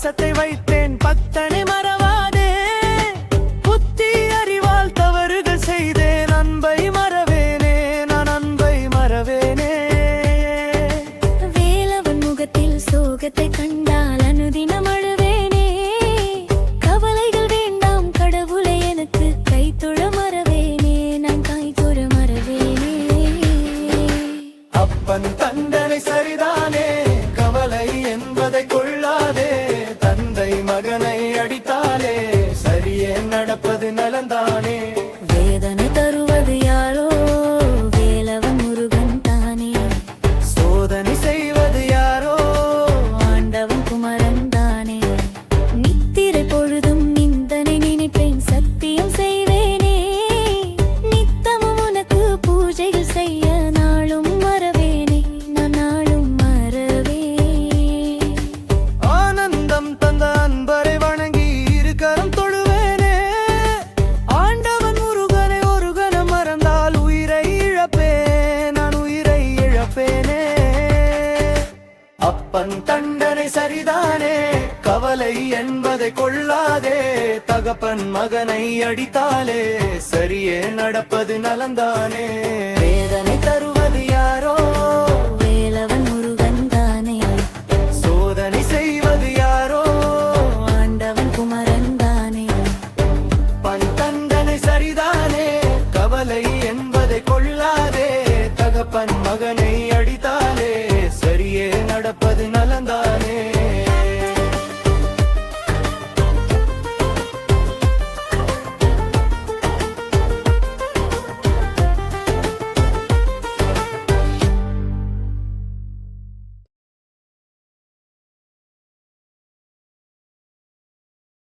பாசத்தை வைத்தேன் பத்தனை மறவாதே. புத்தி அறிவால் தவறுகள் செய்தேன் அன்பை மறவேனே நான் அன்பை மறவேனே. வேலவன் முகத்தில் சோகத்தை கண்டால் அனுதினம் அழுவேனே. கவலைகள் வேண்டாம் கடவுளை எனக்கு கைத்தொழ மறவேனே நான் கைத்தொழ மறவேனே. அப்பன் தண்டனை சரிதானே கவலை என்பதை கொள்ளாது. நடப்பது நலந்தானே அப்பன் தண்டனை சரிதானே? கவலை என்பதை கொள்ளாதே. தகப்பன் மகனை அடித்தாலே. சரியே நடப்பது நலந்தானே. வேதனை தருவ